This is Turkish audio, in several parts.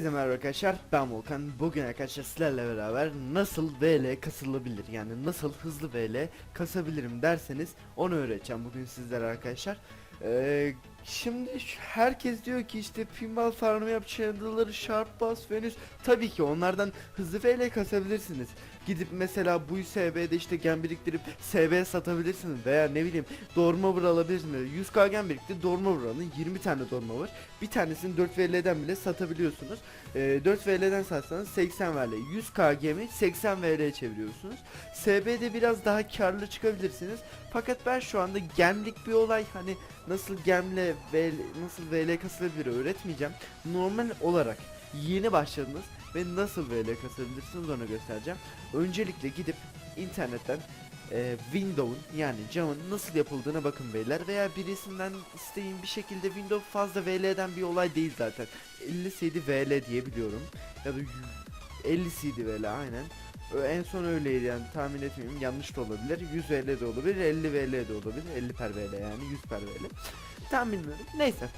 Herkese merhaba arkadaşlar. Ben Volkan. Bugün arkadaşlar sizlerle beraber nasıl VL kasılabilir? Yani nasıl hızlı VL kasabilirim derseniz onu öğreteceğim bugün sizlere arkadaşlar. Ee, Şimdi herkes diyor ki işte pinball farmı yap Chandler'ları Sharp Bass Venüs tabii ki onlardan hızlı VL kasabilirsiniz. Gidip mesela bu SB'de işte gen biriktirip SB satabilirsiniz veya ne bileyim Dormover alabilirsiniz. 100k gen biriktirip Dormover alın. 20 tane Dormover bir tanesini 4 VL'den bile satabiliyorsunuz. E, 4 VL'den satsanız 80 VL 100k gemi 80 VL'ye çeviriyorsunuz. SB'de biraz daha karlı çıkabilirsiniz. Fakat ben şu anda gemlik bir olay. Hani nasıl gemle VL, nasıl VL kasılabilir öğretmeyeceğim. Normal olarak yeni başladınız ve nasıl VL kasabilirsiniz onu göstereceğim. Öncelikle gidip internetten e, Windows'un yani camın nasıl yapıldığına bakın beyler. Veya birisinden isteyin bir şekilde Windows fazla VL'den bir olay değil zaten. 50 CD VL diye biliyorum. Ya da y- 50 CD VL aynen en son öyleydi yani tahmin etmiyorum yanlış da olabilir. 100 VL de olabilir 50 VL de olabilir. 50 per VL yani 100 per VL tam bilmiyorum. Neyse.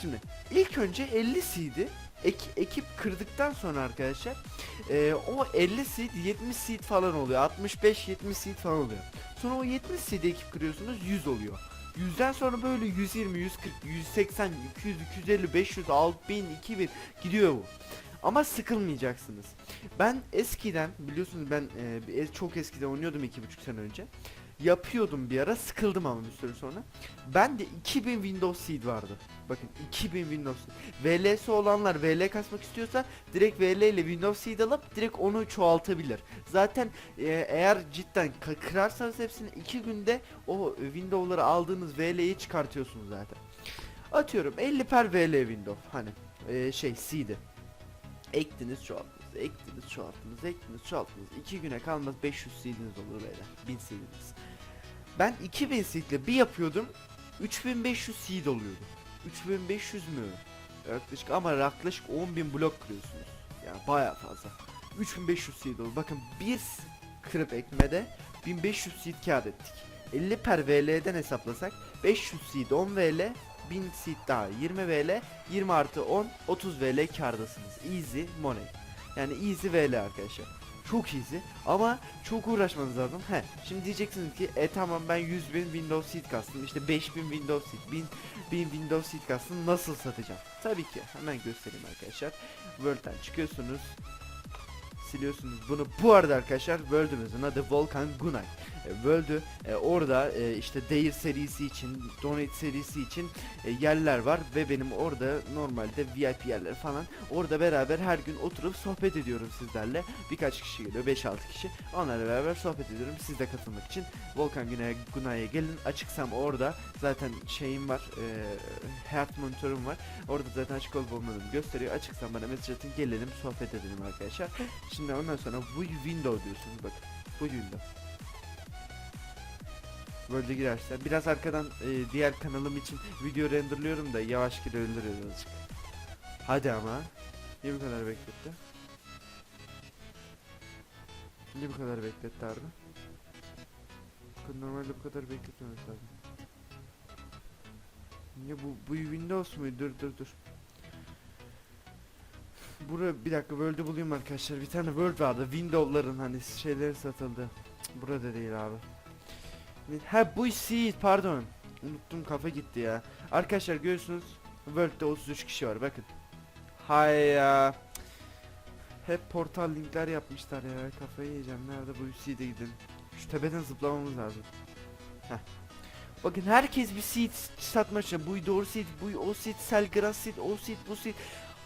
Şimdi ilk önce 50 CD ek- ekip kırdıktan sonra arkadaşlar e, o 50 seed 70 seed falan oluyor. 65 70 seed falan oluyor. Sonra o 70 seed ekip kırıyorsunuz 100 oluyor. 100'den sonra böyle 120 140 180 200 250 500 6000 2000 gidiyor bu ama sıkılmayacaksınız ben eskiden biliyorsunuz ben e, çok eskiden oynuyordum 2,5 sene önce yapıyordum bir ara sıkıldım ama bir süre sonra ben de 2000 Windows Seed vardı bakın 2000 Windows Seed VL'si olanlar VL kasmak istiyorsa direkt VL ile Windows Seed alıp direkt onu çoğaltabilir. Zaten e, eğer cidden kırarsanız hepsini 2 günde o Windows'ları aldığınız VL'yi çıkartıyorsunuz zaten. Atıyorum 50 per VL Windows hani e, şey Seed'i. Ektiniz çoğalttınız, ektiniz çoğalttınız, ektiniz çoğalttınız. 2 güne kalmaz 500 seed'iniz olur beyler. 1000 seed'iniz. Ben 2000 seed'le bir yapıyordum. 3500 seed oluyordu. 3500 mü? Yaklaşık ama yaklaşık 10.000 blok kırıyorsunuz. Yani baya fazla. 3500 seed olur. Bakın bir kırıp ekmede 1500 seed kağıt ettik. 50 per VL'den hesaplasak 500 seed 10 VL 1000 seed daha 20 VL 20 artı 10 30 VL kardasınız. Easy money. Yani easy VL arkadaşlar. Çok easy ama çok uğraşmanız lazım. He, şimdi diyeceksiniz ki e tamam ben 100 bin Windows seed kastım işte 5000 Windows seed 1000 1000 Windows seed kastım nasıl satacağım? Tabii ki hemen göstereyim arkadaşlar. Word'den çıkıyorsunuz. Siliyorsunuz bunu. Bu arada arkadaşlar World'ümüzün adı Volkan Gunay. E, World'ü e, orada e, işte Dare serisi için, Donate serisi için e, yerler var ve benim orada normalde VIP yerler falan orada beraber her gün oturup sohbet ediyorum sizlerle. Birkaç kişi geliyor 5-6 kişi. Onlarla beraber sohbet ediyorum. Siz de katılmak için Volkan Günay Gunay'a gelin. Açıksam orada zaten şeyim var. E, heart monitörüm var. Orada zaten açık olup olmadığını gösteriyor. Açıksam bana mesaj atın gelelim sohbet edelim arkadaşlar. Şimdi ondan sonra bu window diyorsunuz bakın. Bu window. Böyle girerse biraz arkadan e, diğer kanalım için video renderlıyorum da yavaş girebilir azıcık. Hadi ama. Niye bu kadar bekletti? Niye bu kadar bekletti harbi? Normalde bu kadar bekletmemesi lazım. Niye bu bu Windows mu? Dur dur dur. Bura bir dakika World'ü bulayım arkadaşlar. Bir tane Word vardı. Windows'ların hani şeyleri satıldı. Burada değil abi. Ha bu seed pardon. Unuttum kafa gitti ya. Arkadaşlar görüyorsunuz World'de 33 kişi var bakın. Hay ya. Hep portal linkler yapmışlar ya. Kafayı yiyeceğim. Nerede bu seed'e gidin. Şu tepeden zıplamamız lazım. Heh. Bakın herkes bir seed satmak için. Bu doğru seed, bu o seed, Selgrass seed, o seed, bu seed.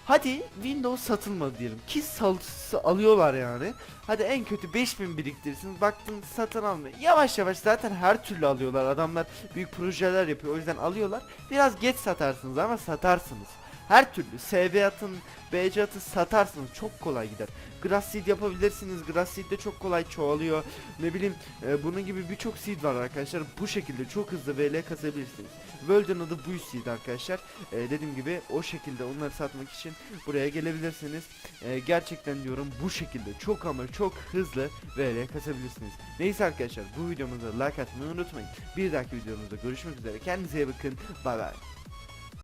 Hadi Windows satılmadı diyelim ki sal alıyorlar yani. Hadi en kötü 5000 biriktirsin. Baktın satın almıyor. Yavaş yavaş zaten her türlü alıyorlar. Adamlar büyük projeler yapıyor. O yüzden alıyorlar. Biraz geç satarsınız ama satarsınız. Her türlü SV atın, BC atın satarsınız. Çok kolay gider. Grass seed yapabilirsiniz. Grass seed de çok kolay çoğalıyor. Ne bileyim e, bunun gibi birçok seed var arkadaşlar. Bu şekilde çok hızlı VL kasabilirsiniz. World'ün adı bu seed arkadaşlar. E, dediğim gibi o şekilde onları satmak için buraya gelebilirsiniz. E, gerçekten diyorum bu şekilde çok ama çok hızlı VL kasabilirsiniz. Neyse arkadaşlar bu videomuza like atmayı unutmayın. Bir dahaki videomuzda görüşmek üzere. Kendinize iyi bakın. Bay bay.